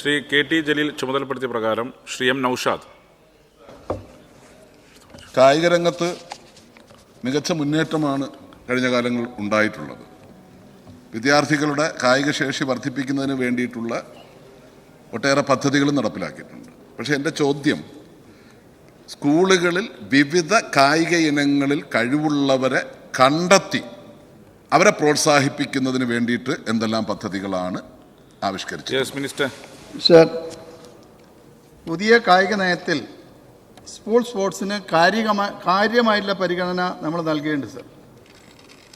Shri K T Jaleel ചുമതലപ്പെടുത്തിയ പ്രകാരം Shri M Naushad. കായിക രംഗത്ത് മികച്ച മുന്നേറ്റമാണ് കഴിഞ്ഞ കാലങ്ങൾ ഉണ്ടായിട്ടുള്ളത്. വിദ്യാർത്ഥികളുടെ കായിക ശേഷി വർദ്ധിപ്പിക്കുന്നതിന് വേണ്ടിയിട്ടുള്ള ഒട്ടേറെ പദ്ധതികളും നടപ്പിലാക്കിയിട്ടുണ്ട്. പക്ഷേ എന്റെ ചോദ്യം സ്കൂളുകളിൽ വിവിധ കായിക ഇനങ്ങളിൽ കഴിവുള്ളവരെ കണ്ടെത്തി അവരെ പ്രോത്സാഹിപ്പിക്കുന്നതിന് വേണ്ടിയിട്ട് എന്തെല്ലാം പദ്ധതികളാണ് ആവിഷ്കരിച്ചത്? മിനിസ്റ്റർ സർ പുതിയ കായിക നയത്തിൽ സ്കൂൾ സ്പോർട്സിന് കാര്യമായി കാര്യമായിട്ടുള്ള പരിഗണന നമ്മൾ നൽകേണ്ടത് സർ.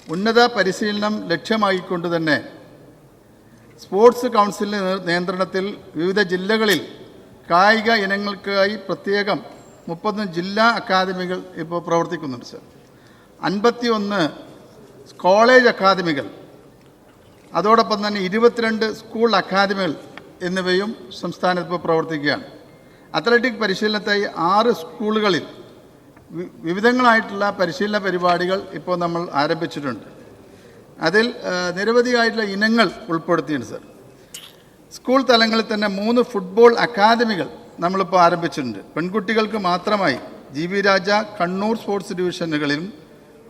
ഉന്നത പരിശീലനം ലക്ഷ്യമാക്കിക്കൊണ്ട് തന്നെ സ്പോർട്സ് കൗൺസിലിന്റെ നിയന്ത്രണത്തിൽ വിവിധ ജില്ലകളിൽ കായിക ഇനങ്ങൾക്കായി പ്രത്യേകം മുപ്പത്തൊന്ന് ജില്ലാ അക്കാദമികൾ ഇപ്പോൾ പ്രവർത്തിക്കുന്നുണ്ട് സർ. അൻപത്തി ഒന്ന് കോളേജ് അക്കാദമികൾ അതോടൊപ്പം തന്നെ ഇരുപത്തിരണ്ട് സ്കൂൾ അക്കാദമികൾ എന്നിവയും സംസ്ഥാനത്ത് പ്രവർത്തിക്കുകയാണ്. അത്ലറ്റിക് പരിശീലനത്തായി ആറ് സ്കൂളുകളിൽ വിവിധങ്ങളായിട്ടുള്ള പരിശീലന പരിപാടികൾ ഇപ്പോൾ നമ്മൾ ആരംഭിച്ചിട്ടുണ്ട്. അതിൽ നിരവധിയായിട്ടുള്ള ഇനങ്ങൾ ഉൾപ്പെടുത്തിയിട്ടുണ്ട് സർ. സ്കൂൾ തലങ്ങളിൽ തന്നെ മൂന്ന് ഫുട്ബോൾ അക്കാദമികൾ നമ്മളിപ്പോൾ ആരംഭിച്ചിട്ടുണ്ട്. പെൺകുട്ടികൾക്ക് മാത്രമായി G V Raja Kannur sports ഡിവിഷനുകളിലും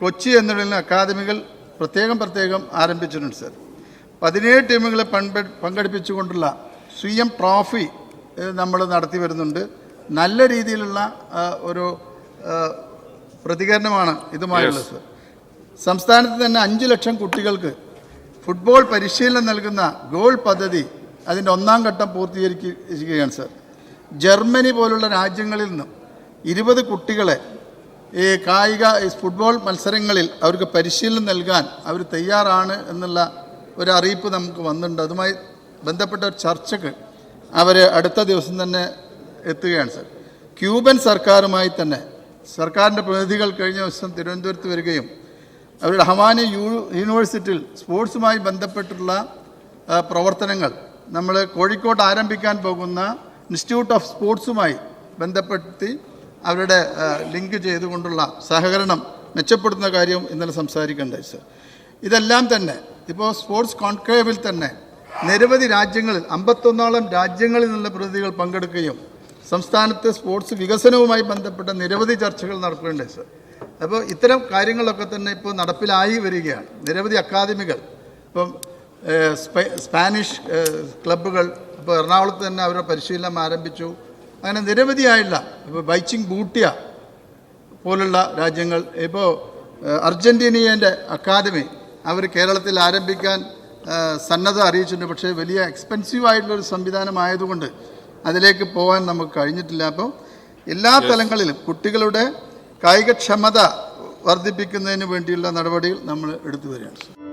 Kochi എന്നിവിടങ്ങളിലും അക്കാദമികൾ പ്രത്യേകം പ്രത്യേകം ആരംഭിച്ചിട്ടുണ്ട് സർ. പതിനേഴ് ടീമുകളെ പങ്കെ പങ്കെടുപ്പിച്ചുകൊണ്ടുള്ള സി എം ട്രോഫി നമ്മൾ നടത്തി വരുന്നുണ്ട്. നല്ല രീതിയിലുള്ള ഒരു പ്രതികരണമാണ് ഇതുമായുള്ളത്. സർ സംസ്ഥാനത്ത് തന്നെ അഞ്ച് ലക്ഷം കുട്ടികൾക്ക് ഫുട്ബോൾ പരിശീലനം നൽകുന്ന ഗോൾ പദ്ധതി അതിന്റെ ഒന്നാം ഘട്ടം പൂർത്തീകരിക്കുകയാണ് സർ ജർമ്മനി പോലുള്ള രാജ്യങ്ങളിൽ നിന്നും ഇരുപത് കുട്ടികളെ ഈ കായിക ഫുട്ബോൾ മത്സരങ്ങളിൽ അവർക്ക് പരിശീലനം നൽകാൻ അവർ തയ്യാറാണ് എന്നുള്ള ഒരു അറിയിപ്പ് നമുക്ക് വന്നിട്ടുണ്ട്. അതുമായി ബന്ധപ്പെട്ട ഒരു ചർച്ചക്ക് അവർ അടുത്ത ദിവസം തന്നെ എത്തുകയാണ് സർ. ക്യൂബൻ സർക്കാരുമായി തന്നെ സർക്കാരിന്റെ പ്രതിനിധികൾ കഴിഞ്ഞ ദിവസം തിരുവനന്തപുരത്ത് വരികയും അവരുടെ ഹവാനി യൂ യൂണിവേഴ്സിറ്റിയിൽ സ്പോർട്സുമായി ബന്ധപ്പെട്ടുള്ള പ്രവർത്തനങ്ങൾ നമ്മൾ കോഴിക്കോട്ട് ആരംഭിക്കാൻ പോകുന്ന ഇൻസ്റ്റിറ്റ്യൂട്ട് ഓഫ് സ്പോർട്സുമായി ബന്ധപ്പെടുത്തി അവരുടെ ലിങ്ക് ചെയ്തുകൊണ്ടുള്ള സഹകരണം മെച്ചപ്പെടുത്തുന്ന കാര്യവും ഇന്നലെ സംസാരിക്കേണ്ടത് സർ. ഇതെല്ലാം തന്നെ ഇപ്പോൾ സ്പോർട്സ് കോൺക്ലേവിൽ തന്നെ നിരവധി രാജ്യങ്ങളിൽ അമ്പത്തൊന്നോളം രാജ്യങ്ങളിൽ നിന്നുള്ള പ്രതിനിധികൾ പങ്കെടുക്കുകയും സംസ്ഥാനത്തെ സ്പോർട്സ് വികസനവുമായി ബന്ധപ്പെട്ട നിരവധി ചർച്ചകൾ നടക്കുകയുണ്ടായി സർ അപ്പോൾ ഇത്തരം കാര്യങ്ങളൊക്കെ തന്നെ ഇപ്പോൾ നടപ്പിലായി വരികയാണ്. നിരവധി അക്കാദമികൾ ഇപ്പം സ്പാനിഷ് ക്ലബ്ബുകൾ ഇപ്പോൾ എറണാകുളത്ത് തന്നെ അവരുടെ പരിശീലനം ആരംഭിച്ചു. അങ്ങനെ നിരവധിയായുള്ള ഇപ്പോൾ ബൈച്ചിങ് ബൂട്ടിയ പോലുള്ള രാജ്യങ്ങൾ ഇപ്പോൾ അർജന്റീനിയന്റെ അക്കാദമി അവർ കേരളത്തിൽ ആരംഭിക്കാൻ സന്നദ്ധ അറിയിച്ചിട്ടുണ്ട്. പക്ഷേ വലിയ എക്സ്പെൻസീവ് ആയിട്ടുള്ളൊരു സംവിധാനമായതുകൊണ്ട് അതിലേക്ക് പോകാൻ നമുക്ക് കഴിഞ്ഞിട്ടില്ല. അപ്പോൾ എല്ലാ തലങ്ങളിലും കുട്ടികളുടെ കായികക്ഷമത വർദ്ധിപ്പിക്കുന്നതിന് വേണ്ടിയുള്ള നടപടികൾ നമ്മൾ എടുത്തു വരികയാണ്.